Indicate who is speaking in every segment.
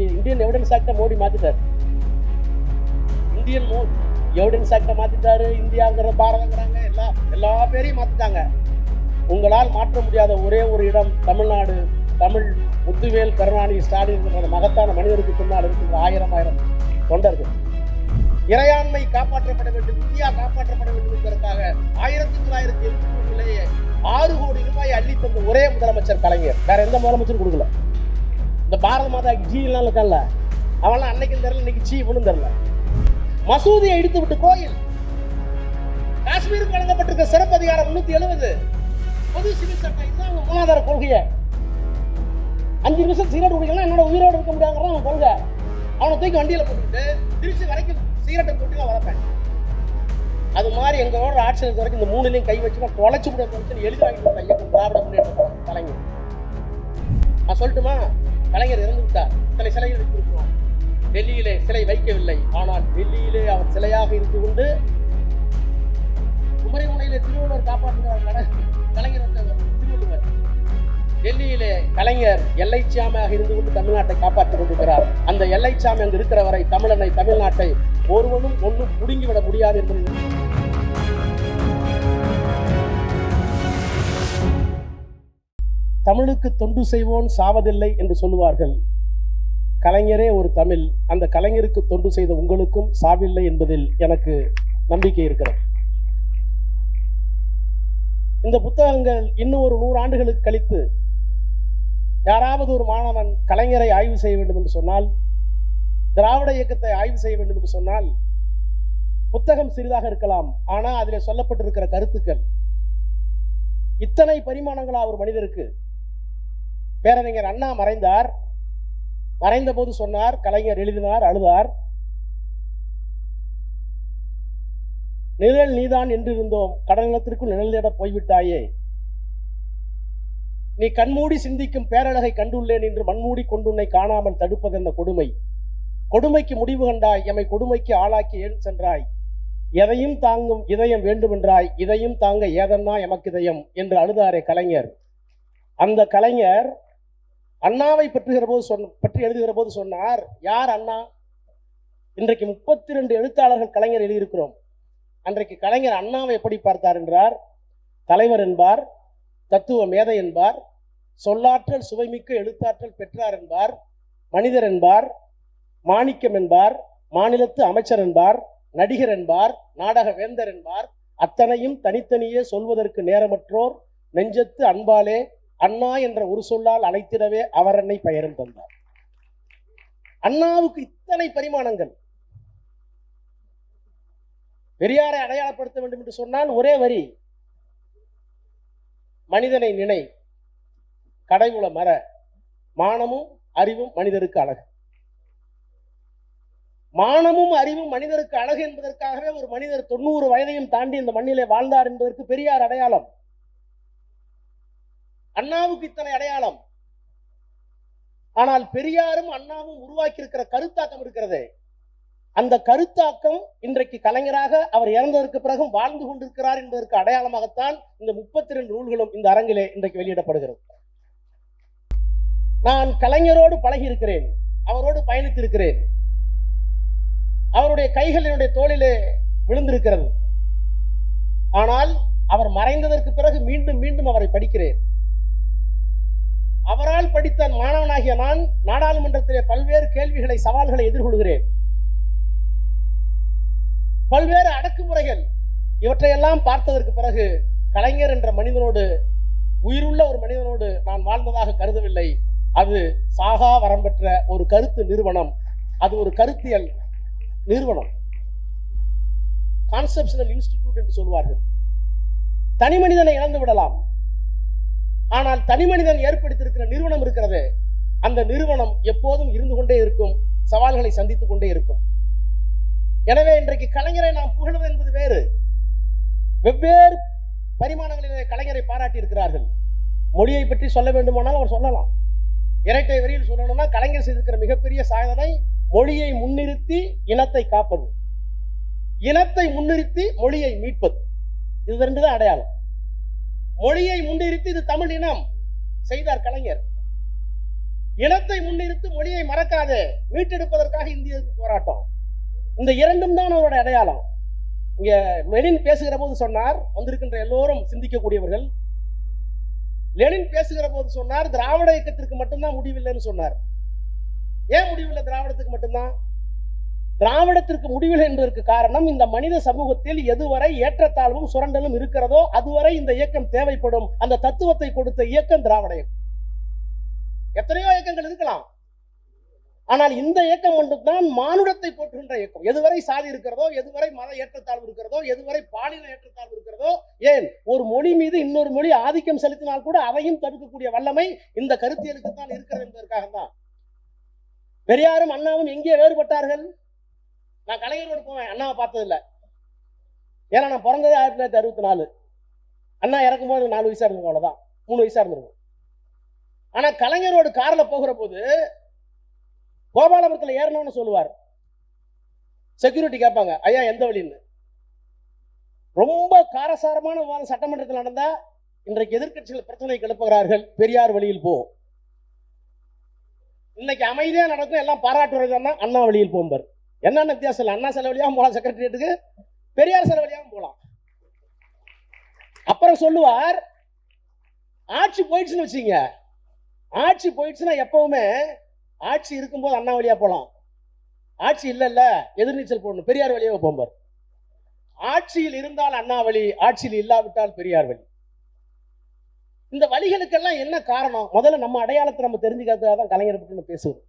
Speaker 1: இன்னைக்கு Indian evidence ஆக்டை மோடி மாத்திட்டார். இந்தியன் மோ எவிடன்ஸ் ஆக்டை மாத்திட்டாரு. இந்தியாங்கிற பாரதங்கிறாங்க. எல்லா எல்லா பேரையும் மாத்திட்டாங்க. உங்களால் மாற்ற முடியாத ஒரே ஒரு இடம் தமிழ்நாடு. தமிழ் முத்துவேல் கருணாநிதி ஸ்டாலின் என்ற மகத்தான மனிதருக்கு பின்னால் இருக்கின்ற ஆயிரம் ஆயிரம் தொண்டர்கள். இறையாண்மை காப்பாற்றப்பட வேண்டும். இந்தியா காப்பாற்றப்பட வேண்டும் என்பதற்காக ஆயிரத்தி தொள்ளாயிரத்தி எழுபத்தி ஒன்றிலேயே ஆறு கோடி ரூபாய் அள்ளி தந்த ஒரே முதலமைச்சர் கலைஞர். வேற எந்த முதலமைச்சரும் கொடுக்கல. இந்த பாரத மாதா ஜீலாம் எல்லாம் அவெல்லாம் அவன்லாம் அன்னைக்கும் தெரியல இன்னைக்கு ஜி ஒன்றும் தெரியல. மசூதியை இடித்து விட்டு கோயில். காஷ்மீருக்கு வழங்கப்பட்டிருக்க சிறப்பு அதிகாரம் முன்னூத்தி எழுபது. பொது சிவில் சட்டம் இதுதான் அவங்க மூலாதார கொள்கையை. அஞ்சு நிமிஷம் சிகரெட் குடிக்கலாம் என்னோட உயிரோடு இருக்க முடியாங்கிறதான் அவன் கொள்கை. அவனை தூக்கி வண்டியில் போட்டுக்கிட்டு திருச்சி வரைக்கும் சிகரெட்டை போட்டு நான் வளர்ப்பேன். அது மாதிரி எங்களோட ஆட்சி வரைக்கும் இந்த மூணுலையும் கை வச்சு நான் தொலைச்சு விட தொலைச்சு எழுதி வாங்கிட்டு கொடுத்த திராவிட முன்னேற்ற கழகம், கலைஞர் நான் சொல்லட்டுமா? கலைஞர் இறந்து விட்டார். சிலை சிலைகள் வைத்திருக்கிறோம். டெல்லியிலே சிலை வைக்கவில்லை. ஆனால் டெல்லியிலே அவர் சிலையாக இருந்து கொண்டு குமரிமுனையிலே திருவள்ளுவர் காப்பாற்றுகிறார் கலைஞர் திருவள்ளுவர். டெல்லியிலே கலைஞர் எல்லைச்சாமியாக இருந்து கொண்டு தமிழ்நாட்டை காப்பாற்றிக் கொண்டிருக்கிறார். அந்த எல்லைச்சாமி அங்கு இருக்கிற வரை தமிழனை தமிழ்நாட்டை ஒருவனும் ஒன்றும் புடுங்கிவிட முடியாது என்பது தமிழுக்கு தொண்டு செய்வோன் சாவதில்லை என்று சொல்லுவார்கள். கலைஞரே ஒரு தமிழ். அந்த கலைஞருக்கு தொண்டு செய்த உங்களுக்கும் சாவில்லை என்பதில் எனக்கு நம்பிக்கை இருக்கிறது. இந்த புத்தகங்கள் இன்னும் ஒரு நூறு ஆண்டுகளுக்கு கழித்து யாராவது ஒரு மாணவன் கலைஞரை ஆய்வு செய்ய வேண்டும் என்று சொன்னால் திராவிட இயக்கத்தை ஆய்வு செய்ய வேண்டும் என்று சொன்னால் புத்தகம் சிறிதாக இருக்கலாம். ஆனால் அதில் சொல்லப்பட்டிருக்கிற கருத்துக்கள் இத்தனை பரிமாணங்களா ஒரு மனிதருக்கு? பேரறிஞர் அண்ணா மறைந்தார். மறைந்த போது சொன்னார் கலைஞர் எழுதினார் அழுதார். நிழல் நீதான் என்றிருந்தோம் நிலத்திற்குள் நிழல் தேட போய்விட்டாயே. நீ கண்மூடி சிந்திக்கும் பேரழகை கண்டுள்ளேன் என்று மண்மூடி கொண்டுன்னை காணாமல் தடுப்பது என்ன கொடுமை? கொடுமைக்கு முடிவு கண்டாய் எமை கொடுமைக்கு ஆளாக்கி ஏன் சென்றாய்? எதையும் தாங்கும் இதயம் வேண்டுமென்றாய் இதையும் தாங்க ஏதன்னா எமக்கிதயம் என்று அழுதாரே கலைஞர். அந்த கலைஞர் அண்ணாவை பற்றுகிற போது சொன்ன பற்றி எழுதுகிற போது சொன்னார். யார் அண்ணா? இன்றைக்கு முப்பத்தி ரெண்டு எழுத்தாளர்கள் கலைஞர் எழுதியிருக்கிறோம். அன்றைக்கு கலைஞர் அண்ணாவை எப்படி பார்த்தார் என்றார். தலைவர் என்பார் தத்துவ மேதை என்பார் சொல்லாற்றல் சுவைமிக்க எழுத்தாற்றல் பெற்றார் என்பார் மனிதர் என்பார் மாணிக்கம் என்பார் மாநிலத்து அமைச்சர் என்பார் நடிகர் என்பார் நாடக வேந்தர் என்பார் அத்தனையும் தனித்தனியே சொல்வதற்கு நேரமற்றோர் நெஞ்சத்து அன்பாலே அண்ணா என்ற ஒரு சொல்லால் அழைத்திடவே அவர் என்னை பெயரும் தந்தார். அண்ணாவுக்கு இத்தனை பரிமாணங்கள். பெரியாரை அடையாளப்படுத்த வேண்டும் என்று சொன்னால் ஒரே வரி. மனிதனை நினை கடைவுள மர மானமும் அறிவும் மனிதருக்கு அழகு. மானமும் அறிவும் மனிதருக்கு அழகு என்பதற்காகவே ஒரு மனிதர் தொண்ணூறு வயதையும் தாண்டி இந்த மண்ணிலே வாழ்ந்தார் என்பதற்கு பெரியார் அடையாளம். அண்ணாவுக்கு இத்தனை அடையாளம். ஆனால் பெரியாரும் அண்ணாவும் உருவாக்கி இருக்கிற கருத்தாக்கம் இருக்கிறது. அந்த கருத்தாக்கம் இன்றைக்கு கலைஞராக அவர் இறந்ததற்கு பிறகும் வாழ்ந்து கொண்டிருக்கிறார் என்பதற்கு அடையாளமாகத்தான் இந்த முப்பத்தி ரெண்டு நூல்களும் இந்த அரங்கிலே இன்றைக்கு வெளியிடப்படுகிறது. நான் கலைஞரோடு பழகி இருக்கிறேன் அவரோடு பயணித்திருக்கிறேன். அவருடைய கைகள் என்னுடைய தோளிலே விழுந்திருக்கிறது. ஆனால் அவர் மறைந்ததற்கு பிறகு மீண்டும் மீண்டும் அவரை படிக்கிறேன். அவரால் படித்த மாணவனாகிய நான் நாடாளுமன்றத்திலே பல்வேறு கேள்விகளை சவால்களை எதிர்கொள்கிறேன். பல்வேறு அடக்குமுறைகள் இவற்றையெல்லாம் பார்த்ததற்கு பிறகு கலைஞர் என்ற மனிதனோடு உயிருள்ள ஒரு மனிதனோடு நான் வாழ்ந்ததாக கருதவில்லை. அது சாகா வரம் பெற்ற ஒரு கருத்து நிறுவனம். அது ஒரு கருத்தியல் நிறுவனம். கான்செப்ஷனல் இன்ஸ்டிடியூட் என்று சொல்வார்கள். தனி மனிதனை இழந்து விடலாம். ஆனால் தனி மனிதன் ஏற்படுத்தியிருக்கிற நிறுவனம் இருக்கிறது. அந்த நிறுவனம் எப்போதும் இருந்து கொண்டே இருக்கும் சவால்களை சந்தித்துக் கொண்டே இருக்கும். எனவே இன்றைக்கு கலைஞரை நாம் புகழ்வது என்பது வேறு. வெவ்வேறு பரிமாணங்களிலே கலைஞரை பாராட்டி இருக்கிறார்கள் மொழியை பற்றி சொல்ல வேண்டுமானால் அவர் சொல்லலாம். இரட்டை வரியில் சொல்லணும்னா கலைஞர் செய்திருக்கிற மிகப்பெரிய சாதனை மொழியை முன்னிறுத்தி இனத்தை காப்பது. இனத்தை முன்னிறுத்தி மொழியை மீட்பது. இது ரெண்டு தான் அடையாளம். மொழியை முன்னிறுத்தி இது தமிழ் இனம் செய்தார் கலைஞர். இனத்தை முன்னிறுத்து மொழியை மறக்காது மீட்டெடுப்பதற்காக இந்திய போராட்டம். இந்த இரண்டும் தான் அவரோட அடையாளம். இங்க லெனின் பேசுகிற போது சொன்னார் வந்திருக்கின்ற எல்லோரும் சிந்திக்கக்கூடியவர்கள். லெனின் பேசுகிற போது சொன்னார் திராவிட இயக்கத்திற்கு மட்டும்தான் முடிவில்லைன்னு சொன்னார். ஏன் முடிவில்லை? திராவிடத்துக்கு மட்டும்தான்? திராவிடத்திற்கு முடிவில் என்பதற்கு காரணம் இந்த மனித சமூகத்தில் எதுவரை ஏற்றத்தாழ்வும் சுரண்டலும் இருக்கிறதோ அதுவரை இந்த இயக்கம் தேவைப்படும். அந்த தத்துவத்தை கொடுத்த இயக்கம் திராவிட இயக்கம். எத்தனையோ இயக்கங்கள் இருக்கலாம். ஆனால் இந்த இயக்கம் மட்டும்தான் மானுடத்தை போற்றுகின்ற இயக்கம். எதுவரை சாதி இருக்கிறதோ எதுவரை மத ஏற்றத்தாழ்வு இருக்கிறதோ எதுவரை பாலின ஏற்றத்தாழ்வு இருக்கிறதோ ஏன்? ஒரு மொழி மீது இன்னொரு மொழி ஆதிக்கம் செலுத்தினால் கூட அதையும் தடுக்கக்கூடிய வல்லமை இந்த கருத்தியலுக்கு தான் இருக்கிறது என்பதற்காக தான் பெரியாரும் அண்ணாவும் எங்கே வேறுபட்டார்கள்? நான் கலைஞரோடு போவேன். அண்ணாவை பார்த்ததில்ல. ஏன்னா நான் பிறந்ததே ஆயிரத்தி தொள்ளாயிரத்தி அறுபத்தி நாலு. அண்ணா இறக்கும்போது நாலு வயசா இருந்திருக்கும் அவ்வளோதான் மூணு வயசா இருந்திருக்கும். ஆனா கலைஞரோடு கார்ல போகிற போது கோபாலபுரத்தில் ஏறணும்னு சொல்லுவார். செக்யூரிட்டி கேட்பாங்க ஐயா எந்த வழின்னு? ரொம்ப காரசாரமான விவாதம் சட்டமன்றத்தில் நடந்தா இன்றைக்கு எதிர்க்கட்சிகள் பிரச்சனை கிளப்புகிறார்கள் பெரியார் வழியில் போ. இன்னைக்கு அமைதியா நடக்கும் எல்லாம் பாராட்டுறதுன்னா அண்ணா வழியில் போம்பர். என்னென்ன வித்தியாசம் இல்லை? அண்ணா செலவழியாகவும் போகலாம் செக்ரட்டரியேட்டுக்கு பெரியார் செலவழியாகவும் போகலாம். அப்புறம் சொல்லுவார் ஆட்சி போயிடுச்சுன்னு வச்சுங்க ஆட்சி போயிடுச்சுன்னா எப்பவுமே ஆட்சி இருக்கும்போது அண்ணா வழியா போகலாம். ஆட்சி இல்ல இல்ல எதிர்நீச்சல் போடணும். பெரியார் வழியாக போம்பார் ஆட்சியில் இருந்தால் அண்ணா வழி ஆட்சியில் இல்லாவிட்டால் பெரியார் வழி. இந்த வழிகளுக்கெல்லாம் என்ன காரணம்? முதல்ல நம்ம அடையாளத்தை நம்ம தெரிஞ்சுக்கிறதுக்காக தான் கலைஞர் பற்றி பேசுவோம்.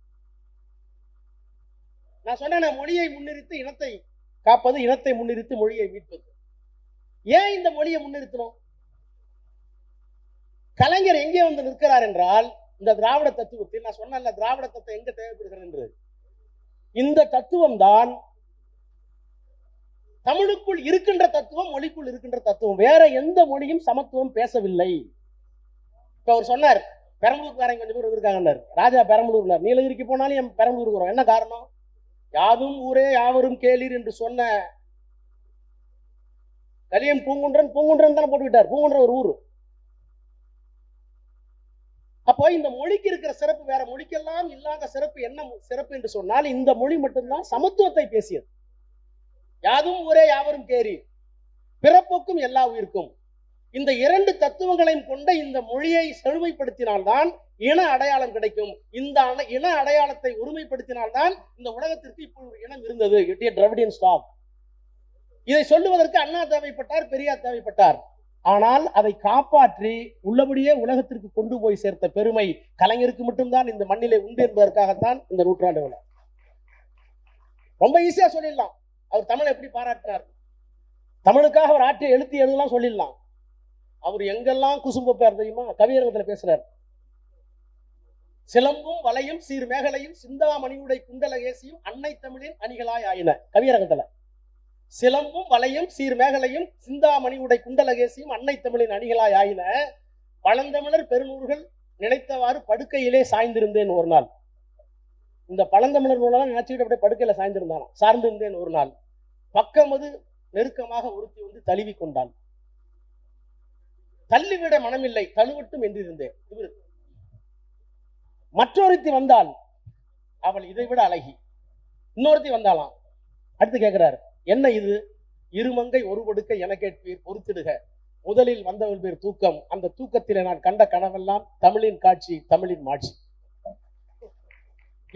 Speaker 1: நான் சொன்னேன் மொழியை முன்னிறுத்து இனத்தை காப்பது இனத்தை முன்னிறுத்து மொழியை மீட்பது. ஏன் இந்த மொழியை முன்னிறுத்தணும்? கலைஞர் எங்கே வந்து நிற்கிறார் என்றால் இந்த திராவிட தத்துவத்தை நான் சொன்னேன்ல திராவிட தத்துவம் எங்க தேவைப்படுகிறது என்று. இந்த தத்துவம் தான் தமிழுக்குள் இருக்கின்ற தத்துவம் மொழிக்குள் இருக்கின்ற தத்துவம். வேற எந்த மொழியும் சமத்துவம் பேசவில்லை. இப்ப அவர் சொன்னார் பெரம்பலூர்காரங்க கொஞ்சம் பேர் வந்திருக்காங்கன்னார். ராஜா பெரம்பலூர்னார். நீலகிரிக்கு போனாலும் என் பெரம்பலூர் இருக்கிறோம் என்ன காரணம்? யாதும் ஊரே யாவரும் கேளீர் என்று சொன்ன கலியம் பூங்குன்றன் பூங்குன்றன் தானே போட்டுக்கிட்டார். பூங்குன்றன் ஒரு ஊர். அப்போ இந்த மொழிக்கு இருக்கிற சிறப்பு வேற மொழிக்கெல்லாம் இல்லாத சிறப்பு என்ன சிறப்பு என்று சொன்னால் இந்த மொழி மட்டும்தான் சமத்துவத்தை பேசியது. யாதும் ஊரே யாவரும் கேரி பிறப்புக்கும் எல்லா உயிர்க்கும். இந்த இரண்டு தத்துவங்களையும் கொண்ட இந்த மொழியை செழுமைப்படுத்தினால்தான் இன அடையாளம் கிடைக்கும். இந்த இன அடையாளத்தை ஒருமைப்படுத்தினால்தான் இந்த உலகத்திற்கு இப்போ ஒரு இனம் இருந்தது. இட்டிய ஸ்டாப் ஸ்டாக் இதை சொல்லுவதற்கு அண்ணா தேவைப்பட்டார் பெரியார் தேவைப்பட்டார். ஆனால் அதை காப்பாற்றி உள்ளபடியே உலகத்திற்கு கொண்டு போய் சேர்த்த பெருமை கலைஞருக்கு மட்டும்தான் இந்த மண்ணிலே உண்டு என்பதற்காகத்தான் இந்த நூற்றாண்டு விழா. ரொம்ப ஈஸியா சொல்லிடலாம். அவர் தமிழை எப்படி பாராட்டினார்? தமிழுக்காக அவர் ஆற்றிய எழுத்து எழுதலாம் சொல்லிடலாம். அவர் எங்கெல்லாம் குசும்பப்பார் தெரியுமா? கவியரங்கத்துல பேசுறார். சிலம்பும் வலையும் சீர் மேகலையும் சிந்தாமணியுடை குண்டல ஏசியும் அன்னை தமிழின் அணிகளாய் ஆயின கவியரங்கத்துல. சிலம்பும் வலையும் சீர் மேகலையும் சிந்தாமணியுடை குண்டலகேசியும் அன்னை தமிழின் அணிகளாய் ஆயின பழந்தமிழர் பெருநூல்கள் நினைத்தவாறு படுக்கையிலே சாய்ந்திருந்தேன் ஒரு நாள். இந்த பழந்தமிழர் நூலெல்லாம் நினைச்சுக்கிட்டு அப்படியே படுக்கையில சாய்ந்திருந்தான் சார்ந்திருந்தேன் ஒரு நாள். பக்கமது நெருக்கமாக ஒருத்தி வந்து தழுவி கொண்டான். தள்ளிவிட மனமில்லை தழுவிட்டும் என்றிருந்தேன். இவரு மற்றொருத்தி வந்தால் அவள் இதை விட அழகி. இன்னொருத்தி வந்தாலாம். அடுத்து கேட்கிறார் என்ன இது? இருமங்கை ஒரு கொடுக்க என கேட்பீர் பொறுத்திடுக. முதலில் வந்தவள் பேர் தூக்கம். அந்த தூக்கத்திலே நான் கண்ட கனவெல்லாம் தமிழின் காட்சி தமிழின் மாட்சி.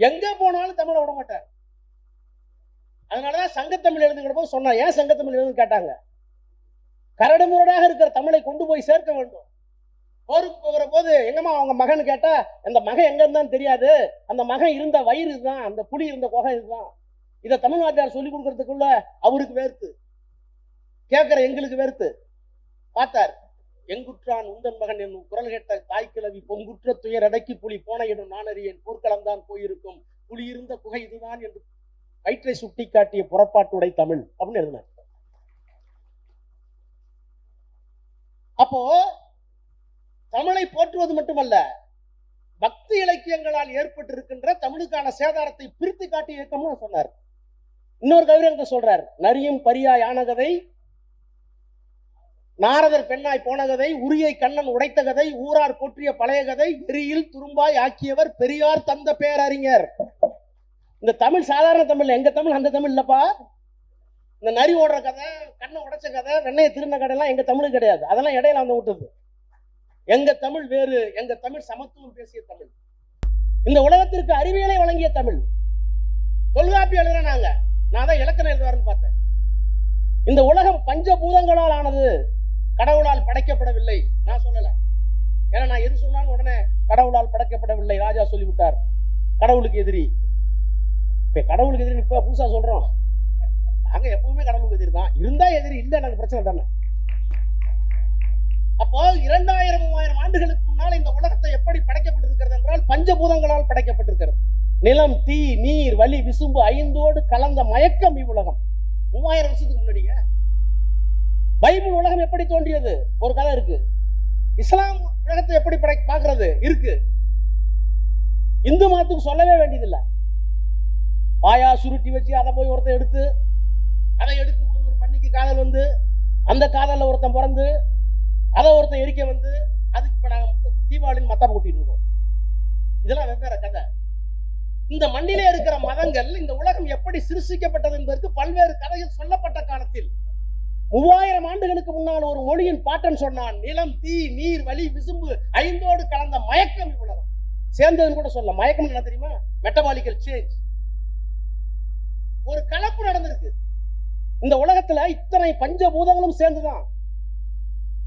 Speaker 1: எங்க போனாலும் தமிழை விட மாட்டார். அதனாலதான் சங்கத்தமிழ் எழுதுகிற போது சொன்னா ஏன் சங்கத்தமிழ் எழுதுன்னு கேட்டாங்க? கரடு முரடாக இருக்கிற தமிழை கொண்டு போய் சேர்க்க வேண்டும். போருக்கு போகிற போது எங்கம்மா அவங்க மகன் கேட்டா அந்த மகன் எங்க இருந்தான்னு தெரியாது. அந்த மகன் இருந்த வயிறு இதுதான். அந்த புலி இருந்த குகை இதுதான். இதை தமிழ்நாட்டில் சொல்லி கொடுக்கறதுக்குள்ள அவருக்கு வேர்த்து கேட்கிற எங்களுக்கு வேர்த்து பார்த்தார். எங்குற்றான் உந்தன் மகன் என்னும் குரல் கேட்ட தாய் கிழவி பொங்குற்ற துயர் அடக்கி புலி போன இடம் நான் அறியேன். போர்க்களம் தான் போயிருக்கும். புலி இருந்த குகை இதுதான் என்று வயிற்றை சுட்டி காட்டிய புறப்பாட்டுடை தமிழ் அப்படின்னு எழுதினார். அப்போ தமிழை போற்றுவது மட்டுமல்ல பக்தி இலக்கியங்களால் ஏற்பட்டிருக்கின்ற தமிழுக்கான சேதாரத்தை பிரித்து காட்டி இயக்கம்னு சொன்னார். இன்னொரு கவிதை சொல்றார் நரியும் பரியாய் ஆனகதை நாரதர் பெண்ணாய் போன கதை உரியை கண்ணன் உடைத்த கதை ஊரார் போற்றிய பழைய கதை வெறியில் துரும்பாய் ஆக்கியவர் பெரியார் தந்த பேரறிஞர். இந்த தமிழ் சாதாரண தமிழ் எங்க தமிழ் அந்த தமிழ் இல்லப்பா. இந்த நரி ஓடுற கதை கண்ணை உடைச்ச கதை வெண்ணையை திருந்த கதைலாம் எங்க தமிழ் கிடையாது. அதெல்லாம் இடையில வந்து விட்டது. எங்க தமிழ் வேறு எங்க தமிழ் சமத்துவம் பேசிய தமிழ். இந்த உலகத்திற்கு அறிவியலை வழங்கிய தமிழ். தொல்காப்பி எழுதுற நாங்க. நான் தான் இலக்கணம் எழுதுவாருன்னு பார்த்தேன். இந்த உலகம் பஞ்சபூதங்களால் ஆனது கடவுளால் படைக்கப்படவில்லை. நான் சொல்லல. ஏன்னா நான் எது சொன்னாலும் உடனே கடவுளால் படைக்கப்படவில்லை. ராஜா சொல்லிவிட்டார். கடவுளுக்கு எதிரி. இப்ப கடவுளுக்கு எதிரி இப்ப புதுசா சொல்றோம். நாங்க எப்பவுமே கடவுளுக்கு எதிரி தான். இருந்தா எதிரி இல்ல எனக்கு பிரச்சனை தானே? அப்போ இரண்டாயிரம் மூவாயிரம் ஆண்டுகளுக்கு முன்னால் இந்த உலகத்தை எப்படி படைக்கப்பட்டிருக்கிறது என்றால் பஞ்சபூதங்களால் படைக்கப்பட்டிருக்கிறது. நிலம் தீ நீர் வலி விசும்பு ஐந்தோடு கலந்த மயக்கம் இவ்வுலகம். மூவாயிரம் வருஷத்துக்கு முன்னாடிங்க. பைபிள் உலகம் எப்படி தோன்றியது? ஒரு கதை இருக்கு. இஸ்லாம் உலகத்தை எப்படி படை பார்க்கறது? இருக்கு. இந்து மதத்துக்கு சொல்லவே வேண்டியதில்லை. பாயா சுருட்டி வச்சு அதை போய் ஒருத்தன் எடுத்து அதை எடுக்கும்போது ஒரு பண்ணிக்கு காதல் வந்து அந்த காதலில் ஒருத்தன் பிறந்து அதை ஒருத்தன் எரிக்க வந்து அதுக்கு இப்போ நாங்கள் தீபாவளின்னு மத்தம் ஊத்திட்டு இருக்கோம். இதெல்லாம் வெவ்வேறு கதை. இந்த மண்ணிலே இருக்கிற மதங்கள் இந்த உலகம் எப்படி சிருஷிக்கப்பட்டது என்பதற்கு பல்வேறு கதைகள் சொல்லப்பட்ட காலத்தில். மூவாயிரம் ஆண்டுகளுக்கு முன்னால் ஒரு மொழியின் பாட்டன் சொன்னான் நிலம் தீ நீர் வலி விசும்பு ஐந்தோடு கலந்த மயக்கம் உலகம் சேர்ந்ததுன்னு கூட சொல்ல மயக்கம் என்ன தெரியுமா? மெட்டபாலிக்கல் சேஞ்ச் ஒரு கலப்பு நடந்திருக்கு. இந்த உலகத்துல இத்தனை பஞ்சபூதங்களும் சேர்ந்துதான்.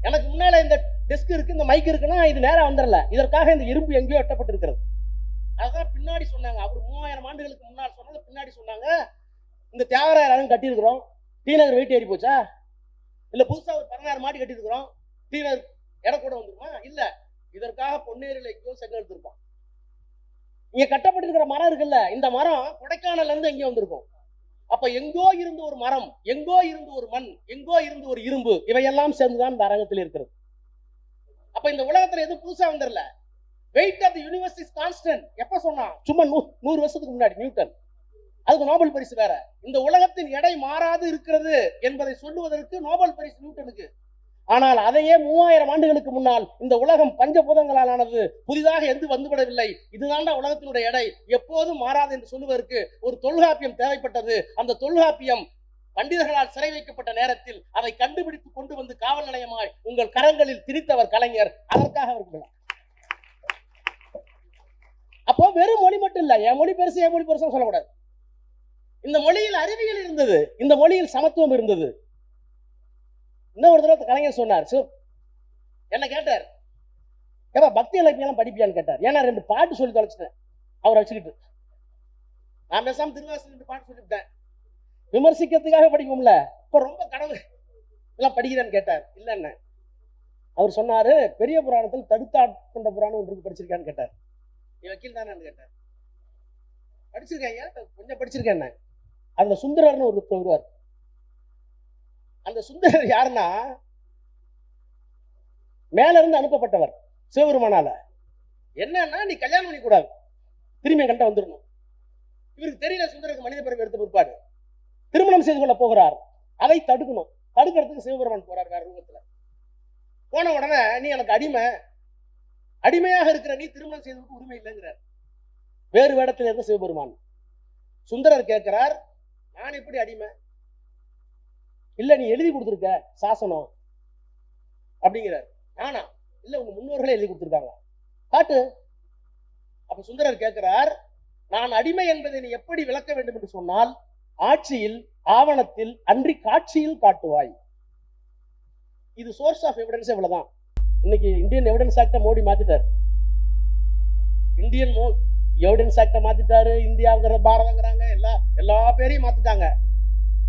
Speaker 1: எனக்கு முன்னால இந்த டெஸ்க் இருக்கு இந்த மைக் இருக்குன்னா இது நேரம் வந்துடல இதற்காக இந்த இரும்பு எங்கேயோ எட்டப்பட்டிருக்கிறது அதான் பின்னாடி சொன்னாங்க. அவர் மூவாயிரம் ஆண்டுகளுக்கு முன்னால் சொன்னது பின்னாடி சொன்னாங்க. இந்த தியாகராயர் கட்டியிருக்கிறோம். டிநகர் வெயிட் ஏறி போச்சா? இல்ல புதுசா ஒரு பதினாறு மாடி கட்டியிருக்கிறோம். டிநகர் இட கூட வந்துருமா? இல்ல. இதற்காக பொன்னேரியில எங்கேயோ செங்கல் எடுத்திருப்பான். இங்க கட்டப்பட்டிருக்கிற மரம் இருக்குல்ல இந்த மரம் கொடைக்கானல்ல இருந்து எங்கேயோ வந்திருக்கும். அப்ப எங்கோ இருந்து ஒரு மரம் எங்கோ இருந்து ஒரு மண் எங்கோ இருந்து ஒரு இரும்பு இவையெல்லாம் சேர்ந்துதான் இந்த அரங்கத்தில் இருக்கிறது. அப்ப இந்த உலகத்துல எதுவும் புதுசா வந்துடல? Weight of universe is constant எப்ப சொன்னா சும்மா நூ நூறு வருஷத்துக்கு முன்னாடி நியூட்டன். அதுக்கு நோபல் பரிசு வேற. இந்த உலகத்தின் எடை மாறாது இருக்கிறது என்பதை சொல்லுவதற்கு நோபல் பரிசு நியூட்டனுக்கு. ஆனால் அதையே மூவாயிரம் ஆண்டுகளுக்கு முன்னால் இந்த உலகம் பஞ்சபூதங்களால் ஆனது புதிதாக எந்த வந்துவிடவில்லை. இதுதான்டா உலகத்தினுடைய எடை. எப்போதும் மாறாது என்று சொல்லுவதற்கு ஒரு தொல்காப்பியம் தேவைப்பட்டது. அந்த தொல்காப்பியம் பண்டிதர்களால் சிறை வைக்கப்பட்ட நேரத்தில் அதை கண்டுபிடித்து கொண்டு வந்து காவல் நிலையமாய் உங்கள் கரங்களில் திணித்தவர் கலைஞர். அதற்காக அவர்கள் அப்போ வெறும் மொழி மட்டும் இல்லை என் மொழி பெருசு என் மொழி பெருசுன்னு சொல்லக்கூடாது. இந்த மொழியில் அறிவியல் இருந்தது. இந்த மொழியில் சமத்துவம் இருந்தது. இன்னும் ஒரு தடவை கலைஞர் சொன்னார் சிவ என்ன கேட்டார். ஏப்பா பக்தி இலக்கியம் படிப்பியான்னு கேட்டார். ஏன்னா ரெண்டு பாட்டு சொல்லி தொலைச்சிட்டேன். அவர் வச்சுக்கிட்டு. நான் பேசாம திருவாசல் ரெண்டு பாட்டு சொல்லிவிட்டேன் விமர்சிக்கிறதுக்காக படிக்கும்ல இப்ப ரொம்ப கடவுள் எல்லாம் படிக்கிறேன்னு கேட்டார். இல்லைன்னு அவர் சொன்னாரு பெரிய புராணத்தில் தடுத்தாட்கொண்ட புராணம் ஒன்று படிச்சிருக்கான்னு கேட்டார். நீ வக்கீல் தானே கேட்டார். படிச்சிருக்கேன் கொஞ்சம் படிச்சிருக்கேன் என்ன அதுல சுந்தரர்னு ஒரு வருவார். அந்த சுந்தரர் யாருன்னா மேல இருந்து அனுப்பப்பட்டவர் சிவபெருமானால. என்னன்னா நீ கல்யாணம் பண்ணி கூடாது திரும்பி கண்ட வந்துடணும். இவருக்கு தெரியல சுந்தரருக்கு மனித பிறகு எடுத்த பிற்பாடு. திருமணம் செய்து கொள்ள போகிறார். அதை தடுக்கணும். தடுக்கிறதுக்கு சிவபெருமான் போறார் வேற ரூபத்துல. போன உடனே நீ எனக்கு அடிமை. அடிமையாக இருக்கிற நீ திருமணம் செய்ததுக்கு உரிமை இல்லைங்கிறார். வேறு வேடத்தில் இருந்த சிவபெருமான். சுந்தரர் கேட்கிறார் நான் எப்படி அடிமை? இல்ல நீ எழுதி கொடுத்துருக்க சாசனம் அப்படிங்கிறார். நானா? இல்ல உங்க முன்னோர்களே எழுதி கொடுத்துருக்காங்க. காட்டு. அப்ப சுந்தரர் கேட்கிறார் நான் அடிமை என்பதை நீ எப்படி விளக்க வேண்டும் என்று சொன்னால் ஆட்சியில் ஆவணத்தில் அன்றி காட்சியில் காட்டுவாய். இது சோர்ஸ் ஆஃப் எவிடன்ஸ் இவ்வளவுதான். இன்னைக்கு இந்தியன் எவிடன்ஸ் ஆக்டை மோடி மாத்திட்டார். இந்தியன் எவிடன்ஸ் ஆக்டை மாத்திட்டாரு இந்தியாங்கிற பாரதங்கிறாங்க எல்லா எல்லா பேரையும் மாத்திட்டாங்க.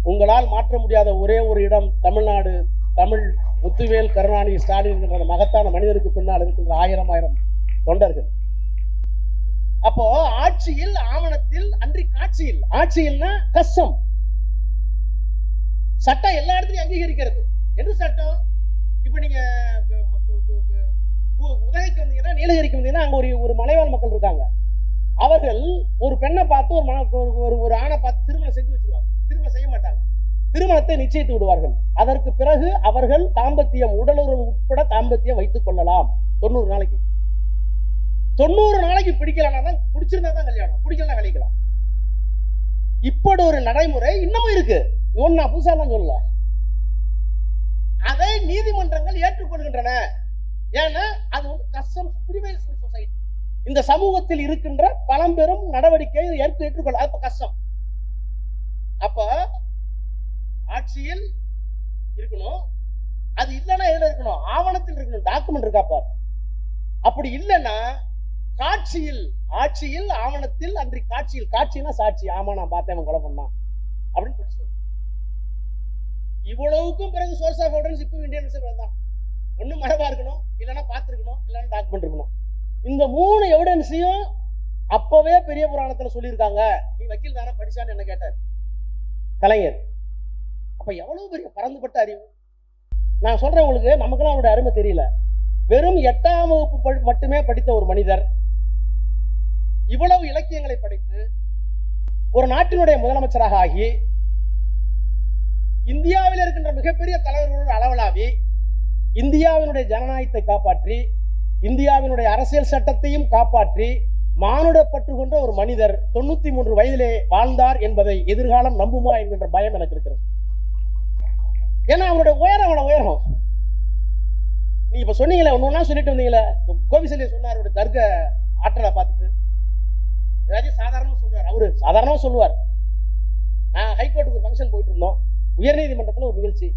Speaker 1: உங்களால் மாற்ற முடியாத ஒரே ஒரு இடம் தமிழ்நாடு தமிழ் முத்துவேல் கருணாநிதி ஸ்டாலின் என்ற மகத்தான மனிதருக்கு பின்னால் இருக்கின்ற ஆயிரம் ஆயிரம் தொண்டர்கள். அப்போ ஆட்சியில் ஆவணத்தில் அன்றி காட்சியில் ஆட்சியில்னா கஷ்டம். சட்டம் எல்லா இடத்துலயும் அங்கீகரிக்கிறது. எந்த சட்டம்? இப்ப நீங்க உ- உதகைக்கு வந்தீங்கன்னா நீலகிரிக்கு வந்தீங்கன்னா அங்க ஒரு ஒரு மலைவாழ் மக்கள் இருக்காங்க. அவர்கள் ஒரு பெண்ணை பார்த்து ஒரு ஒரு- ஒரு ஒரு ஆணை பார்த்து திருமணம் செஞ்சு வச்சிருவாங்க. திருமணம் செய்ய மாட்டாங்க திருமணத்தை நிச்சயித்து விடுவார்கள். அதற்கு பிறகு அவர்கள் தாம்பத்தியம் உடலுறவு உட்பட தாம்பத்தியம் வைத்துக் கொள்ளலாம். தொண்ணூறு நாளைக்கு. தொண்ணூறு நாளைக்கு பிடிக்கலனா தான் பிடிச்சிருந்தா தான் கல்யாணம். பிடிக்கலாம் கழிக்கலாம். இப்படி ஒரு நடைமுறை இன்னமும் இருக்கு. ஒன்னு நான் புதுசாலாம் சொல்லல. அதை நீதிமன்றங்கள் ஏற்றுக்கொள்கின்றன. ஏன்னா அது வந்து கஸ்டம் பிரிவேஷன் சொசைட்டி இந்த சமூகத்தில் இருக்கின்ற பழம்பெரும் நடவடிக்கை ஏற்று ஏற்றுக்கொள்ள அப்ப கஷ்டம் அப்ப ஆட்சியில் இருக்கணும். அது இல்லைன்னா எதுல இருக்கணும்? ஆவணத்தில் இருக்கணும். டாக்குமெண்ட் இருக்கா அப்படி இல்லைன்னா காட்சியில் ஆட்சியில் ஆவணத்தில் அன்றி காட்சியில் காட்சினா சாட்சி. ஆமா நான் பார்த்தேன் அவன் கொலை பண்ணான். அப்படின்னு சொல்லி. இவ்வளவுக்கும் பிறகு சோர்ஸ் ஆஃப் எவிடன்ஸ் இப்போ இந்தியன் தான். ஒண்ணு மரபா இருக்கணும் இல்லைன்னா பார்த்துருக்கணும் இல்லைன்னா டாக்குமெண்ட் இருக்கணும். இந்த மூணு எவிடன்ஸையும் அப்பவே பெரிய புராணத்துல சொல்லியிருக்காங்க. நீ வக்கீல் தானே படிச்சான்னு என்ன கேட்டார்? கலைஞர். அப்போ எவ்வளோ பெரிய பறந்துபட்ட அறிவு? நான் சொல்கிறேன் உங்களுக்கு நமக்கெல்லாம் அவருடைய அருமை தெரியல. வெறும் எட்டாம் வகுப்பு படி- மட்டுமே படித்த ஒரு மனிதர். இவ்வளவு இலக்கியங்களை படித்து ஒரு நாட்டினுடைய முதலமைச்சராக ஆகி இந்தியாவில் இருக்கின்ற மிகப்பெரிய தலைவர்களோடு அளவலாவி இந்தியாவினுடைய ஜனநாயகத்தை காப்பாற்றி இந்தியாவினுடைய அரசியல் சட்டத்தையும் காப்பாற்றி மானுடப்பட்டு கொண்ட ஒரு மனிதர் தொண்ணூத்தி மூன்று வயதிலே வாழ்ந்தார் என்பதை எதிர்காலம் நம்புமா என்கின்ற பயம் எனக்கு இருக்கிறது. ஏன்னா அவருடைய உயரம் அவ்வளவு உயரம்? நீ இப்ப சொன்னீங்களே ஒண்ணு சொல்லிட்டு வந்தீங்களே கோபிசல்ய சொன்னார் அவருடைய தர்க்க ஆற்றலை பார்த்துட்டு. ஏதாச்சும் சாதாரணமா சொல்லுவார் அவரு சாதாரணமா சொல்லுவார். நான் ஹைகோர்ட்டுக்கு ஃபங்க்ஷன் போயிட்டு இருந்தோம். உயர்நீதிமன்றத்தில் ஒரு நிகழ்ச்சி.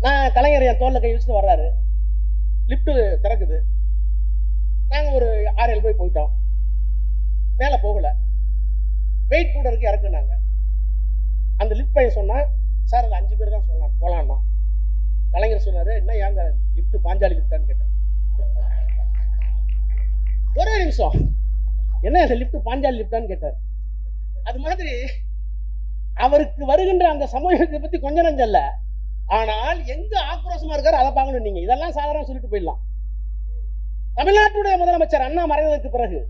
Speaker 1: நான் கலைஞர் என் தோல்ல கை வச்சுட்டு வர்றாரு. லிப்ட் திறக்குது. நாங்கள் ஒரு ஆறு ஏழு போய் போயிட்டோம். மேலே போகல. வெயிட் கூட இருக்கு இறக்குனாங்க. அந்த லிஃப்ட் பையன் சொன்னால் சார் அது அஞ்சு பேர் தான் சொல்லலாம் போலாம்னா கலைஞர் சொன்னார் என்ன ஏங்க லிஃப்ட் பாஞ்சாலி லிஃப்டான்னு கேட்டேன். ஒரே நிமிஷம். என்ன அந்த லிஃப்ட் பாஞ்சாலி லிஃப்டான்னு கேட்டார் அது மாதிரி அவருக்கு வருகின்ற அந்த சமூகத்தை பற்றி கொஞ்சம் நஞ்சல்ல ஆனால் எங்க ஆக்ரோஷமா இருக்காரு அதை பார்க்கணும் நீங்க. இதெல்லாம் சாதாரண சொல்லிட்டு போயிடலாம். தமிழ்நாட்டுடைய முதலமைச்சர் அண்ணா மறைந்ததற்கு பிறகு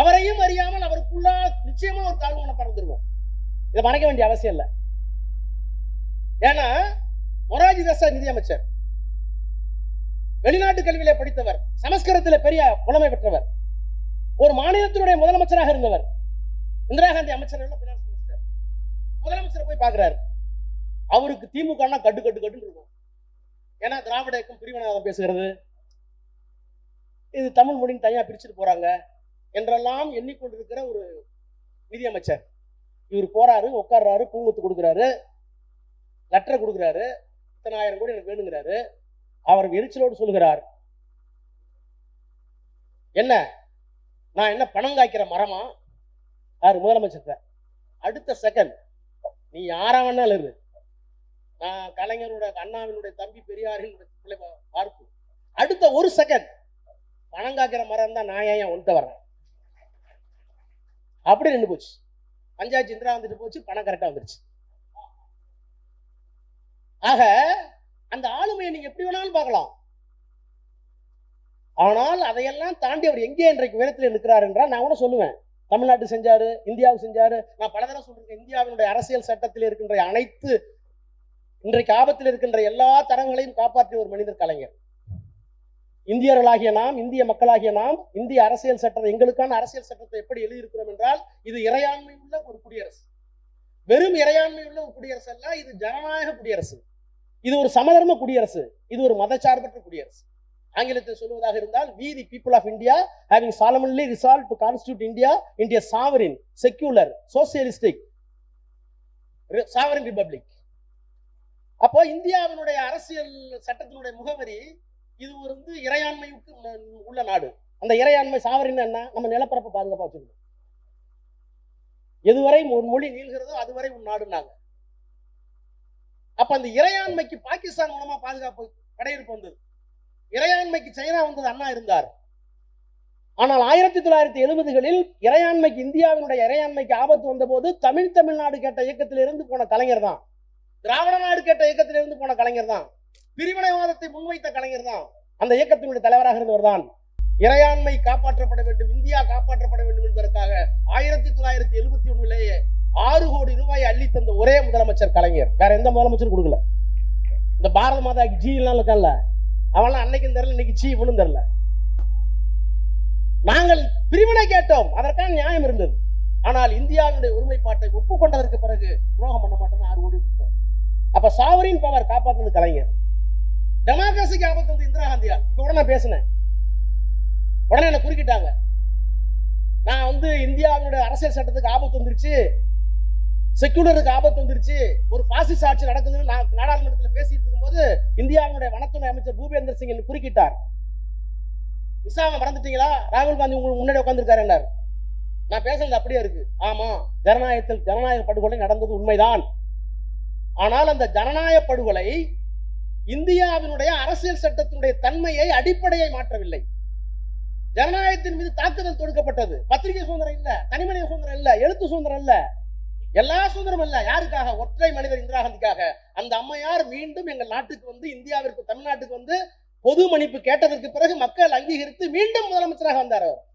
Speaker 1: அவரையும் அறியாமல் அவருக்குள்ளா நிச்சயமா ஒரு தாழ்வு மனப்பாடம் இருந்திருக்கும் இதை மறைக்க வேண்டிய அவசியம் இல்லை. ஏன்னா மொராஜி தசா நிதியமைச்சர் வெளிநாட்டு கல்வியில படித்தவர் சமஸ்கிருதத்தில் பெரிய புலமை பெற்றவர் ஒரு மாநிலத்தினுடைய முதலமைச்சராக இருந்தவர் இந்திரா காந்தி அமைச்சர் முதலமைச்சர் போய் பாக்குறாரு அவருக்கு திமுக கட்டு கட்டு கட்டுன்னு இருக்கும். ஏன்னா திராவிட இயக்கம் பிரிவினவாதம் பேசுகிறது. இது தமிழ் மொழின்னு தனியாக பிரிச்சுட்டு போகிறாங்க என்றெல்லாம் எண்ணிக்கொண்டிருக்கிற ஒரு நிதியமைச்சர். இவர் போறாரு உட்கார்றாரு பூங்கொத்து கொடுக்குறாரு லெட்டர் கொடுக்குறாரு இத்தனை ஆயிரம் கோடி எனக்கு வேணுங்கிறாரு. அவர் எரிச்சலோடு சொல்கிறார் என்ன? நான் என்ன பணம் காய்க்கிற மரமா? யாரு? முதலமைச்சர் அடுத்த செகண்ட் நீ யாரா வேணாலும் இரு. நான் கலைஞரோட அண்ணாவினுடைய தம்பி பெரியாரின் பிள்ளை பார்ப்பு அடுத்த ஒரு செகண்ட் பணம் காய்க்கிற மரம் தான் நான் ஏன் ஒன்ட்ட வர்றேன்? அப்படி நின்று போச்சு. பஞ்சாயத்து இந்திரா வந்துட்டு போச்சு பணம் கரெக்டா வந்துருச்சு. ஆக அந்த ஆளுமையை நீங்க எப்படி வேணாலும் பார்க்கலாம். ஆனால் அதையெல்லாம் தாண்டி அவர் எங்கே இன்றைக்கு உயரத்தில் நிற்கிறார் என்றால் நான் கூட சொல்லுவேன். தமிழ்நாட்டு செஞ்சாரு இந்தியாவுக்கு செஞ்சாரு நான் பல தடவை சொல்லிருக்கேன் இந்தியாவினுடைய அரசியல் சட்டத்தில் இருக்கின்ற அனைத்து இன்றைக்கு ஆபத்தில் இருக்கின்ற எல்லா தரங்களையும் காப்பாற்றிய ஒரு மனிதர் கலைஞர். இந்தியர்களாகிய நாம் இந்திய மக்களாகிய நாம் இந்திய அரசியல் சட்டத்தை எங்களுக்கான அரசியல் சட்டத்தை எப்படி எழுதியிருக்கிறோம் என்றால் இது இறையாண்மை உள்ள ஒரு குடியரசு. வெறும் இறையாண்மை உள்ள ஒரு குடியரசு அல்ல இது ஜனநாயக குடியரசு. இது ஒரு சமதர்ம குடியரசு. இது ஒரு மதச்சார்பற்ற குடியரசு. ஆங்கிலத்தில் சொல்லுவதாக இருந்தால் we the people of India having solemnly resolve to constitute India into sovereign secular socialistic sovereign republic அப்போ இந்தியாவினுடைய அரசியல் சட்டத்தினுடைய முகவரி இது வந்து இறையாண்மைக்கு உள்ள- நாடு. அந்த இறையாண்மை சாவரின் என்ன? நம்ம நிலப்பரப்பை பாதுகாப்பா வச்சுக்கணும். எதுவரை உன் மொழி நீள்கிறதோ அதுவரை உன் நாடுனாங்க அப்ப அந்த இறையாண்மைக்கு பாகிஸ்தான் மூலமா பாதுகாப்பு படையெடுப்பு வந்தது. இறையாண்மைக்கு சைனா வந்தது அண்ணா இருந்தார். ஆனால் ஆயிரத்தி தொள்ளாயிரத்தி எழுபதுகளில் இறையாண்மைக்கு இந்தியாவினுடைய இறையாண்மைக்கு ஆபத்து வந்தபோது தமிழ் தமிழ்நாடு கேட்ட இயக்கத்திலிருந்து போன கலைஞர் தான் திராவிட நாடு கேட்ட இயக்கத்திலிருந்து போன கலைஞர் தான் பிரிவினைவாதத்தை முன்வைத்த கலைஞர் தான் அந்த இயக்கத்தினுடைய தலைவராக இருந்தவர் தான். இறையாண்மை காப்பாற்றப்பட வேண்டும் இந்தியா காப்பாற்றப்பட வேண்டும் என்பதற்காக ஆயிரத்தி தொள்ளாயிரத்தி எழுபத்தி ஒண்ணுலேயே ஆறு கோடி ரூபாய் அள்ளி தந்த ஒரே முதலமைச்சர் கலைஞர். வேற எந்த முதலமைச்சரும் கொடுக்கல. இந்த பாரத மாதா ஜி எல்லாம் இருக்கல அவெல்லாம் அன்னைக்கும் தெரியல இன்னைக்கு சீ ஒன்றும் தெரியல. நாங்கள் பிரிவினை கேட்டோம் அதற்கான நியாயம் இருந்தது. ஆனால் இந்தியாவினுடைய ஒருமைப்பாட்டை ஒப்புக்கொண்டதற்கு பிறகு துரோகம் பண்ண மாட்டோம்னு ஆறு கோடி கொடுத்தார். அப்ப சாவரின் பவர் காப்பாற்றுனது கலைஞர். டெமோக்ரஸிக்கு ஆபத்து வந்து இந்திரா காந்தியா? இப்போ கூட நான் பேசினேன். உடனே என்ன குறுக்கிட்டாங்க. நான் வந்து இந்தியாவினுடைய அரசியல் சட்டத்துக்கு ஆபத்து வந்துருச்சு. செக்குலருக்கு ஆபத்து வந்துருச்சு. ஒரு பாசிச ஆட்சி நடக்குதுன்னு நான் நாடாளுமன்றத்தில் பேசிட்டு இருக்கும்போது இந்தியாவினுடைய வனத்துறை அமைச்சர் பூபேந்திர சிங் என்னை குறுக்கிட்டார். விசாவை மறந்துட்டீங்களா? ராகுல் காந்தி உங்களுக்கு முன்னாடி உட்காந்துருக்காரு என்னார்? நான் பேசுறது அப்படியே இருக்கு. ஆமா ஜனநாயகத்தில் ஜனநாயக படுகொலை நடந்தது உண்மைதான். ஆனால் அந்த ஜனநாயக படுகொலை இந்தியாவினுடைய அரசியல் சட்டத்தினுடைய தன்மையை அடிப்படையை மாற்றவில்லை. ஜனநாயகத்தின் மீது தாக்குதல் தொடுக்கப்பட்டது. பத்திரிகை சுதந்திரம் இல்ல தனிமனித சுதந்திரம் இல்ல எழுத்து சுதந்திரம் இல்ல. எல்லா சுதந்திரம் இல்ல. யாருக்காக? ஒற்றை மனிதர் இந்திரா காந்திக்காக. அந்த அம்மையார் மீண்டும் எங்கள் நாட்டுக்கு வந்து இந்தியாவிற்கு தமிழ்நாட்டுக்கு வந்து பொது மன்னிப்பு கேட்டதற்கு பிறகு மக்கள் அங்கீகரித்து மீண்டும் முதலமைச்சராக வந்தார்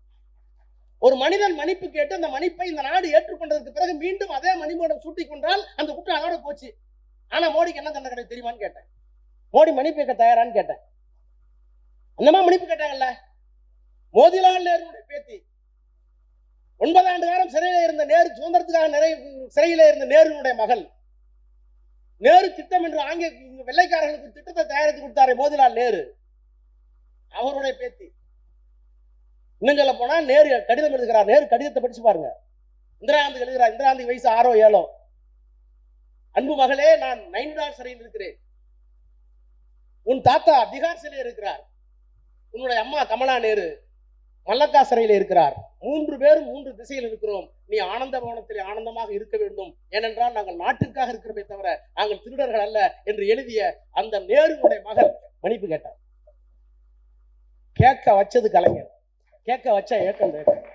Speaker 1: ஒரு மனிதன் மன்னிப்பு கேட்டு அந்த மன்னிப்பை இந்த நாடு ஏற்றுக்கொண்டதற்கு பிறகு மீண்டும் அதே மணிமோடம் சூட்டிக் கொண்டால் அந்த குற்றம் அதோட போச்சு. ஆனா மோடிக்கு என்ன தண்டனை தெரியுமான்னு கேட்டேன். மோடி மன்னிப்பு கேட்க தயாரான்னு கேட்டேன். அந்த மன்னிப்பு கேட்டாங்கல்ல? மோதிலால் நேருடைய பேத்தி. ஒன்பது ஆண்டு காலம் சிறையில இருந்த நேரு சுதந்திரத்துக்காக நிறைய சிறையில் இருந்த நேருனுடைய மகள். நேரு திட்டம் என்று ஆங்கில வெள்ளைக்காரர்களுக்கு திட்டத்தை தயாரித்து கொடுத்தாரு மோதிலால் நேரு. அவருடைய பேத்தி. இன்னும் சொல்ல போனா நேரு கடிதம் எழுதுகிறார். நேரு கடிதத்தை படிச்சு பாருங்க. இந்திராந்தி எழுதுகிறார். இந்திராகாந்தி வயசு ஆறோ ஏழோ? அன்பு மகளே நான் நைன்டார் சிறையில் இருக்கிறேன். உன் தாத்தா திகார் சிலையில் இருக்கிறார். உன்னுடைய அம்மா கமலா நேரு மல்லக்கா சிறையில் இருக்கிறார். மூன்று பேரும் மூன்று திசையில் இருக்கிறோம். நீ ஆனந்த பவனத்தில் ஆனந்தமாக இருக்க வேண்டும். ஏனென்றால் நாங்கள் நாட்டுக்காக இருக்கிறோமே தவிர நாங்கள் திருடர்கள் அல்ல என்று எழுதிய அந்த நேருடைய மகள் மன்னிப்பு கேட்டார். கேட்க வச்சது கலைஞர். கேட்க வச்ச ஏக்கம்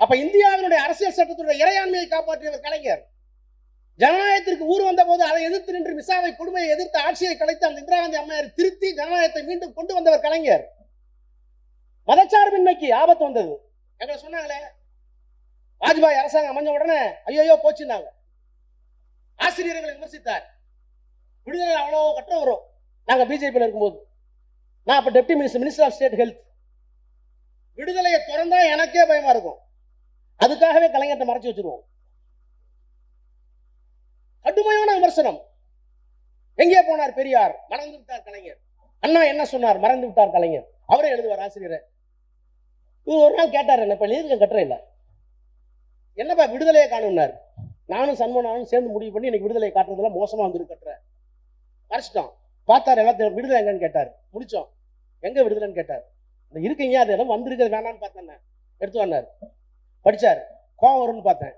Speaker 1: அப்ப இந்தியாவினுடைய அரசியல் சட்டத்தினுடைய இறையாண்மையை காப்பாற்றியவர் கலைஞர். ஜனநாயகத்திற்கு ஊர் வந்த போது அதை எதிர்த்து நின்று மிசாவை கொடுமையை எதிர்த்து ஆட்சியை கலைத்து அந்த இந்திரா காந்தி அம்மையாரை திருத்தி ஜனநாயகத்தை மீண்டும் கொண்டு வந்தவர் கலைஞர். மதச்சார்பின்மைக்கு ஆபத்து வந்தது. எங்களை சொன்னாங்களே வாஜ்பாய் அரசாங்கம் அமைஞ்ச உடனே ஐயோ போச்சுன்னாங்க. ஆசிரியர்களை விமர்சித்தார். விடுதலை அவ்வளோ கட்டம் வரும். நாங்க பிஜேபியில் இருக்கும்போது. நான் அப்போ deputy minister minister of state health விடுதலையை திறந்தா எனக்கே பயமா இருக்கும். அதுக்காகவே கலைஞர்கிட்ட மறைச்சு வச்சிருவோம். கடுமையான விமர்சனம். எங்கே போனார் பெரியார்? மறந்து விட்டார் கலைஞர். அண்ணா என்ன சொன்னார்? மறந்து விட்டார் கலைஞர். அவரே எழுதுவார் ஆசிரியர். இவர் ஒரு நாள் கேட்டார் என்ன இப்ப எழுதுங்க கட்டுற இல்ல? என்னப்பா விடுதலையை காணும்னார். நானும் சண்முகனானும் சேர்ந்து முடிவு பண்ணி இன்னைக்கு விடுதலை காட்டுறதுல மோசமா வந்துரு கட்டுற. மறைச்சிட்டோம் பார்த்தார் எல்லாத்தையும். விடுதலை எங்கன்னு கேட்டார். முடிச்சோம். எங்க விடுதலைன்னு கேட்டார். இந்த இருக்கீங்க அது எல்லாம் வந்திருக்கிறது வேணான்னு பார்த்தேன் எடுத்து வந்தார். படிச்சார். கோவம் வரும்னு பார்த்தேன்.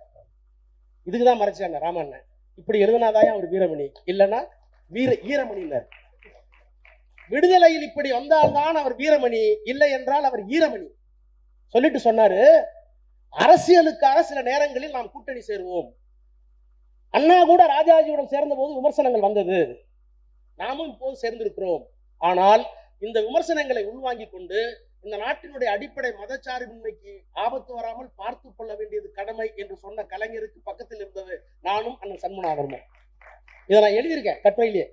Speaker 1: இதுக்கு தான் மறைச்சாங்க ராமண்ணன் இப்படி எழுதுனாதான் அவர் வீரமணி? இல்லைன்னா வீர ஈரமணினர் விடுதலையில் இப்படி வந்தால்தான் அவர் வீரமணி இல்லை என்றால் அவர் ஈரமணி. சொல்லிட்டு சொன்னாரு அரசியலுக்காக சில நேரங்களில் நாம் கூட்டணி சேருவோம். அண்ணா கூட ராஜாஜியுடன் சேர்ந்த போது விமர்சனங்கள் வந்தது. நாமும் இப்போது சேர்ந்திருக்கிறோம். ஆனால் இந்த விமர்சனங்களை உள்வாங்கிக் கொண்டு இந்த நாட்டினுடைய அடிப்படை மதச்சார்பின்மைக்கு ஆபத்து வராமல் பார்த்து கொள்ள வேண்டியது கடமை என்று சொன்ன கலைஞருக்கு பக்கத்தில் இருந்தது நானும் அண்ணன் சண்முனாவர்மன் இதை நான் எழுதியிருக்கேன் கட்டுரையிலேயே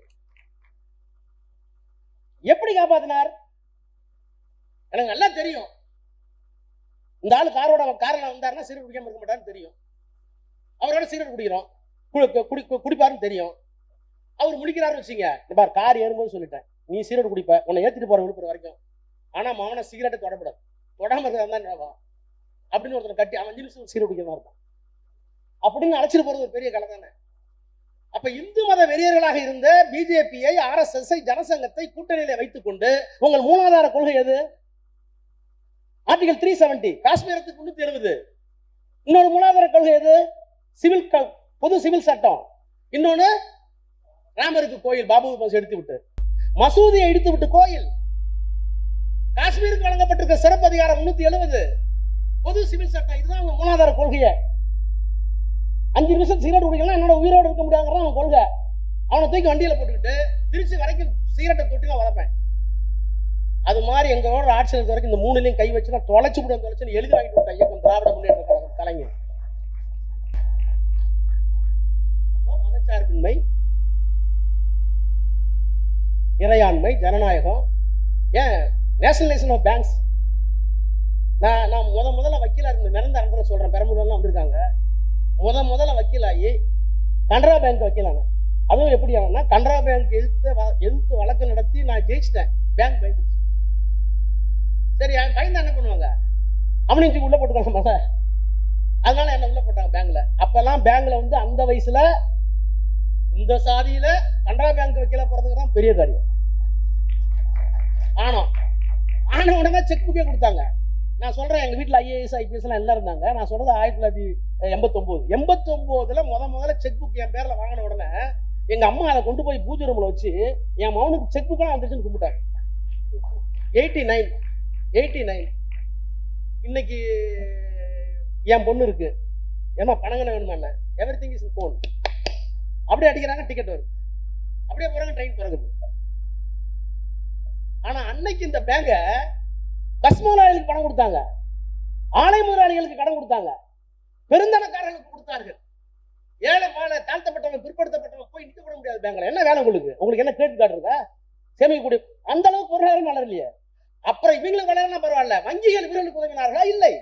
Speaker 1: எப்படி காப்பாத்தினார்? எனக்கு நல்லா தெரியும். இந்த ஆளு காரோட காரில் வந்தாருன்னா சிறு குடிக்காம இருக்க மாட்டாருன்னு தெரியும். அவரோட சிகரெட் குடிக்கிறோம். குடி குடிப்பாருன்னு தெரியும். அவர் முடிக்கிறாருன்னு வச்சுங்க பார் கார் ஏறும்போது சொல்லிட்டேன். நீ சீரோடு குடிப்ப. உன்னை ஏற்றிட்டு போற விழுப்புரம் வரைக்கும். ஆனா அவனை சிகரெட்டை தொடப்படாது. தொடாம இருக்கிறதா தான் அப்படின்னு ஒருத்தனை கட்டி அவன் அஞ்சு நிமிஷம் சிகரெட் குடிக்கிறதா இருப்பான். அப்படின்னு அழைச்சிட்டு போறது ஒரு பெரிய கலை தானே. அப்ப இந்து மத வெறியர்களாக இருந்த பிஜேபியை ஆர்எஸ்எஸ் ஜனசங்கத்தை கூட்டணியில வைத்துக் கொண்டு உங்கள் மூலாதார கொள்கை எது? ஆர்டிகல் த்ரீ செவன்டி காஷ்மீரத்துக்கு முன்னூத்தி எழுபது. இன்னொரு மூலாதார கொள்கை எது? சிவில் க- பொது சிவில் சட்டம். இன்னொன்னு ராமருக்கு கோயில் பாபு எடுத்து விட்டு மசூதியை இடித்து விட்டு கோயில். காஷ்மீருக்கு வழங்கப்பட்டிருக்க சிறப்பு அதிகாரம் முன்னூத்தி எழுபது பொது சிவில் சட்டம் இதுதான் அவங்க மூலாதார கொள்கையை. அஞ்சு நிமிஷம் சிகரெட் குடிக்கலாம் என்னோட உயிரோடு இருக்க முடியாங்கிறதான் அவன் கொள்கை. அவனை தூக்கி வண்டியில போட்டுக்கிட்டு திருச்சி வரைக்கும் சிகரெட்டை தொட்டி நான் வளர்ப்பேன். அது மாதிரி எங்களோட ஆட்சி இருக்க வரைக்கும் இந்த மூணுலையும் கை வச்சு நான் தொலைச்சு விட தொலைச்சுன்னு எழுதி வாங்கிட்டு விட்ட இயக்கம் திராவிட முன்னேற்ற கழகம் கலைஞர் மதச்சார்பின்மை இறையாண்மை ஜனநாயகம். ஏன் நேஷனலைசேஷன் ஆஃப் பேங்க்ஸ் நான் நான் முத முதல்ல வக்கீலாக இருந்த நிரந்தர இடத்துல சொல்கிறேன் பெரம்பலூர்லாம் வந்திருக்காங்க. முத முதல்ல வக்கீலாகி கனரா பேங்க் வக்கீலாங்க அதுவும் எப்படி ஆகும்னா கனரா பேங்க் எதிர்த்து வ- எதிர்த்து வழக்கு நடத்தி நான் ஜெயிச்சிட்டேன். பேங்க் பயந்துச்சு சரி பயந்தா என்ன பண்ணுவாங்க? அவனையும் உள்ளே உள்ள போட்டுக்காங்க மத அதனால என்ன உள்ள போட்டாங்க பேங்க்ல. அப்பெல்லாம் பேங்க்ல வந்து அந்த வயசுல இந்த சாதியில கனரா பேங்க் வைக்கல போறதுக்கு தான் பெரிய காரியம். ஆனா ஆன உடனே செக் புக்கே கொடுத்தாங்க. நான் சொல்றேன் எங்க வீட்டில் ஐஏஎஸ் ஐபிஎஸ் எல்லாம் எல்லாம் இருந்தாங்க. நான் சொல்றது ஆயிரத்தி தொள்ளாயிரத்தி எண்பத்தொம்போது. எண்பத்தொம்போதில் முத முதல்ல செக் புக் என் பேரில் வாங்கின உடனே எங்க அம்மா அதை கொண்டு போய் பூஜை ரூமில் வச்சு என் மகனுக்கு செக் புக்கெல்லாம் வந்துருச்சுன்னு கும்பிட்டாங்க. எயிட்டி நைன் எயிட்டி நைன் இன்னைக்கு என் பொண்ணு இருக்கு. ஏமா பணங்கன வேணுமா என்ன எவ்ரி திங் இஸ் ஃபோன் அப்படியே அடிக்கிறாங்க டிக்கெட் வருது அப்படியே போகிறாங்க ட்ரெயின் பிறகுது ஆனா அன்னைக்கு இந்த பேங்க பஸ் முதலாளிகளுக்கு பணம் கொடுத்தாங்க. ஆலை முதலாளிகளுக்கு கடன் கொடுத்தாங்க. பெருந்தனக்காரர்களுக்கு கொடுத்தார்கள். ஏழை மாலை தாழ்த்தப்பட்டவன் பிற்படுத்தப்பட்டவன் போய் நிற்க கூட முடியாது பேங்க்ல என்ன வேலை உங்களுக்கு? உங்களுக்கு என்ன கிரெடிட் கார்டு இருக்கா? சேமிக்கக்கூடிய அந்த அளவுக்கு பொருளாதாரம் வளரலையே அப்புறம் இவங்களுக்கு வளரலாம் பரவாயில்ல. வங்கிகள் இவர்களுக்கு உதவினார்களா? இல்லை.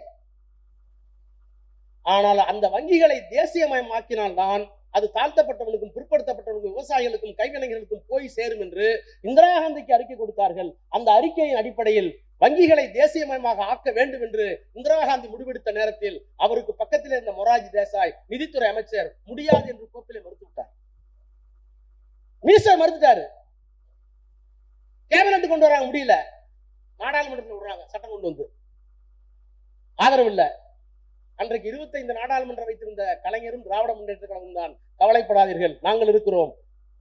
Speaker 1: ஆனால் அந்த வங்கிகளை தேசியமயமாக்கினால்தான் அது தாழ்த்தப்பட்டவர்களுக்கும் பிற்படுத்தப்பட்டவர்களுக்கும் விவசாயிகளுக்கும் கைவினைஞர்களுக்கும் போய் சேரும் என்று இந்திரா காந்திக்கு அறிக்கை கொடுத்தார்கள். அந்த அறிக்கையின் அடிப்படையில் வங்கிகளை தேசியமயமாக ஆக்க வேண்டும் என்று இந்திரா காந்தி முடிவெடுத்த நேரத்தில் அவருக்கு பக்கத்தில் இருந்த மொராஜி தேசாய் நிதித்துறை அமைச்சர் முடியாது என்று கோப்பிலை மறுத்து விட்டார். மினிஸ்டர் மறுத்துட்டாரு. கேபினட் கொண்டு வராங்க முடியல. நாடாளுமன்றத்தில் விடுறாங்க சட்டம் கொண்டு வந்து. ஆதரவு இல்லை. அன்றைக்கு இருபத்தைந்து நாடாளுமன்றம் வைத்திருந்த கலைஞரும் திராவிட முன்னேற்ற கழகம் தான் கவலைப்படாதீர்கள். நாங்கள் இருக்கிறோம்.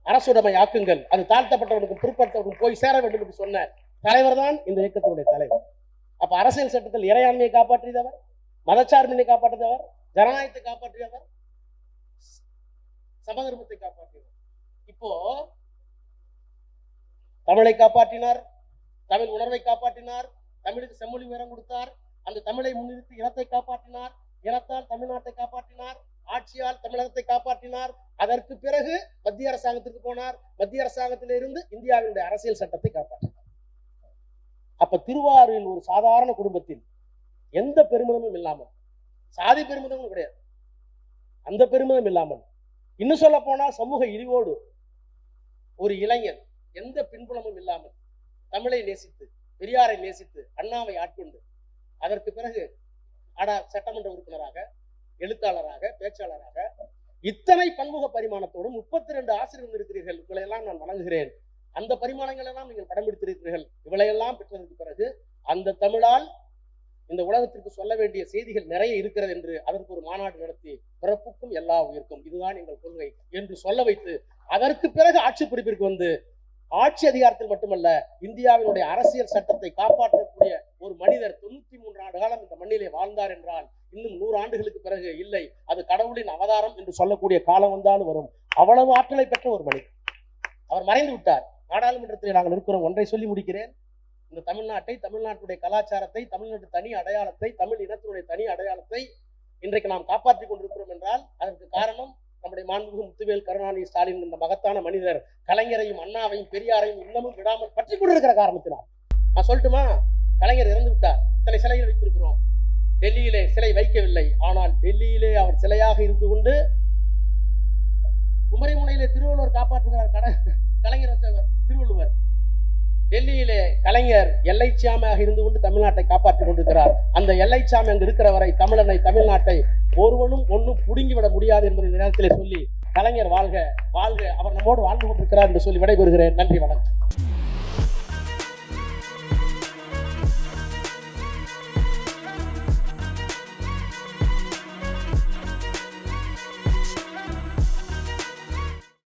Speaker 1: அரசுடைமை ஆக்குங்கள். அது தாழ்த்தப்பட்டவனுக்கும் பிற்படுத்தவனுக்கும் போய் சேர வேண்டும் என்று சொன்ன தலைவர் தான் இந்த இயக்கத்தினுடைய தலைவர். அப்ப அரசியல் சட்டத்தில் இறையாண்மையை காப்பாற்றியவர் மதச்சார்பினை காப்பாற்றியவர் ஜனநாயகத்தை காப்பாற்றியவர் சமதர்மத்தை காப்பாற்றியவர். இப்போ தமிழை காப்பாற்றினார் தமிழ் உணர்வை காப்பாற்றினார் தமிழுக்கு செம்மொழி உயரம் கொடுத்தார் அந்த தமிழை முன்னிறுத்தி இனத்தை காப்பாற்றினார். இனத்தால் தமிழ்நாட்டை காப்பாற்றினார். ஆட்சியால் தமிழகத்தை காப்பாற்றினார். அதற்கு பிறகு மத்திய அரசாங்கத்திற்கு போனார். மத்திய அரசாங்கத்திலிருந்து இந்தியாவினுடைய அரசியல் சட்டத்தை காப்பாற்றினார். அப்ப திருவாரூரில் ஒரு சாதாரண குடும்பத்தில் எந்த பெருமிதமும் இல்லாமல் சாதி பெருமிதமும் கிடையாது. அந்த பெருமிதம் இல்லாமல் இன்னும் சொல்ல போனால் சமூக இழிவோடு ஒரு இளைஞன் எந்த பின்புலமும் இல்லாமல் தமிழை நேசித்து பெரியாரை நேசித்து அண்ணாவை ஆட்கொண்டு அதற்கு பிறகு அடா சட்டமன்ற உறுப்பினராக எழுத்தாளராக பேச்சாளராக இத்தனை பன்முக பரிமாணத்தோடும் முப்பத்தி ரெண்டு ஆசிரியர்கள் இருக்கிறீர்கள் இவளையெல்லாம் நான் வணங்குகிறேன். அந்த பரிமாணங்கள் எல்லாம் நீங்கள் படம் பிடித்திருக்கிறீர்கள் இவளையெல்லாம் பெற்றதற்கு பிறகு அந்த தமிழால் இந்த உலகத்திற்கு சொல்ல வேண்டிய செய்திகள் நிறைய இருக்கிறது என்று அதற்கு ஒரு மாநாடு நடத்தி பிறப்புக்கும் எல்லா உயிர்க்கும். இதுதான் எங்கள் கொள்கை என்று சொல்ல வைத்து அதற்கு பிறகு ஆட்சி பிடிப்பிற்கு வந்து ஆட்சி அதிகாரத்தில் மட்டுமல்ல இந்தியாவினுடைய அரசியல் சட்டத்தை காப்பாற்றக்கூடிய ஒரு மனிதர் தொண்ணூத்தி மூன்று ஆண்டு காலம் இந்த மண்ணிலே வாழ்ந்தார் என்றால் இன்னும் நூறு ஆண்டுகளுக்கு பிறகு இல்லை. அது கடவுளின் அவதாரம் என்று சொல்லக்கூடிய காலம் வந்தாலும் வரும். அவ்வளவு ஆற்றலை பெற்ற ஒரு மனிதர். அவர் மறைந்து விட்டார். நாடாளுமன்றத்தில் நாங்கள் இருக்கிறோம். ஒன்றை சொல்லி முடிக்கிறேன். இந்த தமிழ்நாட்டை தமிழ்நாட்டுடைய கலாச்சாரத்தை தமிழ்நாட்டு தனி அடையாளத்தை தமிழ் இனத்தினுடைய தனி அடையாளத்தை இன்றைக்கு நாம் காப்பாற்றிக் கொண்டிருக்கிறோம் என்றால் அதற்கு காரணம் நம்முடைய மாண்புமிகு முத்துவேல் கருணாநிதி ஸ்டாலின் இந்த மகத்தான மனிதர் கலைஞரையும் அண்ணாவையும் பெரியாரையும் இன்னமும் விடாமல் பற்றி கொண்டிருக்கிற காரணத்தினால். நான் சொல்லட்டுமா? கலைஞர் இறந்து விட்டார். இத்தனை சிலைகள் வைத்திருக்கிறோம். டெல்லியிலே சிலை வைக்கவில்லை. ஆனால் டெல்லியிலே அவர் சிலையாக இருந்து கொண்டு குமரிமுனையிலே திருவள்ளுவர் காப்பாற்றுகிறார் கலைஞர் வச்சவர் திருவள்ளுவர். டெல்லியிலே கலைஞர் எல்லைச்சாமியாக இருந்து கொண்டு தமிழ்நாட்டை காப்பாற்றிக் கொண்டிருக்கிறார். அந்த எல்லைச்சாமி அங்கு இருக்கிற வரை தமிழனை தமிழ்நாட்டை ஒருவனும் ஒன்றும் புடுங்கி விட முடியாது என்பதை இந்த நேரத்திலே சொல்லி கலைஞர் வாழ்க வாழ்க. அவர் நம்மோடு வாழ்ந்து கொண்டிருக்கிறார் என்று சொல்லி விடைபெறுகிறேன். நன்றி வணக்கம்.